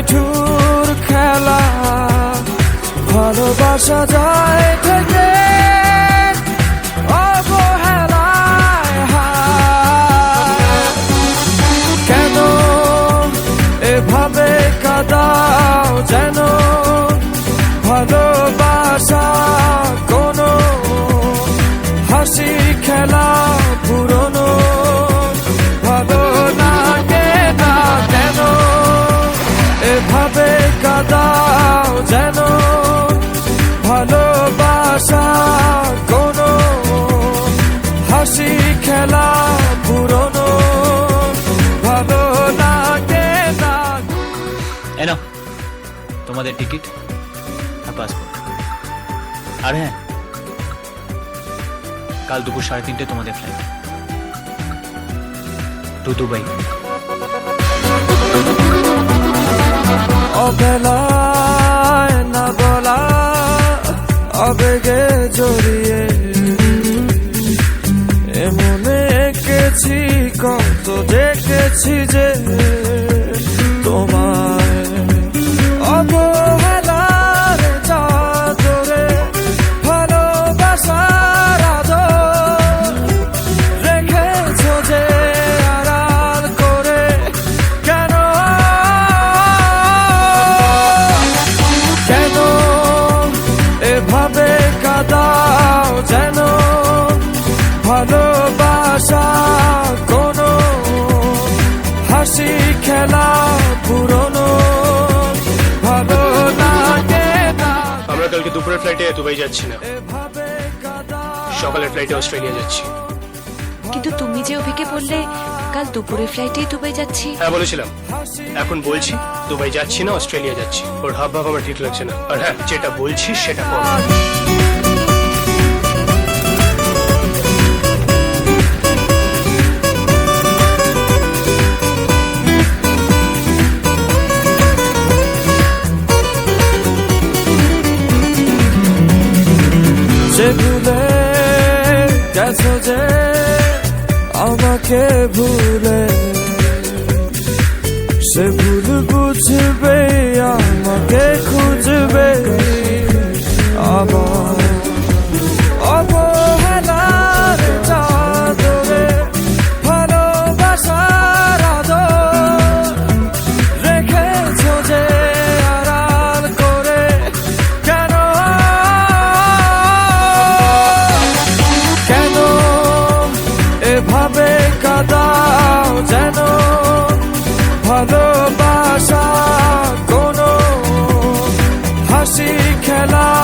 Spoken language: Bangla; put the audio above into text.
নিঠুর খেলা। ভালোবাসা যায় থেকে এভাবে কাদাও যেন? ভালোবাসা কোনো হাসি খেলা পুরনো ভালো লাগে না এ নাও তোমাদের টিকিট আর পাসপোর্ট আর হ্যাঁ কাল দুপুর সাড়ে তিনটে তোমাদের ফ্লাইট টু দুবাই। অবেলায় জড়িয়ে। এমন এঁকেছি কত দেখেছি যে খেলা পুরনো ভালো লাগে আমরা কালকে দুপুরের ফ্লাইটে দুবাই যাচ্ছি না। সকালের ফ্লাইটে অস্ট্রেলিয়া যাচ্ছি। কিন্তু তুমি যে অভিকে বললে কাল দুপুরে ফ্লাইটেই দুবাই যাচ্ছি। হ্যাঁ বলেছিলাম। এখন বলছি দুবাই যাচ্ছি না অস্ট্রেলিয়া যাচ্ছি। ওর হাব ভাব আমার ঠিক লাগছে না। আর হ্যাঁ যেটা বলছি সেটা কর। ভুলে গেছো যে আমাকে ভুলে। সে ভুল বুঝবে আমাকে খুঁজবে আবার ভালোবাসা কোনো হাসি খেলা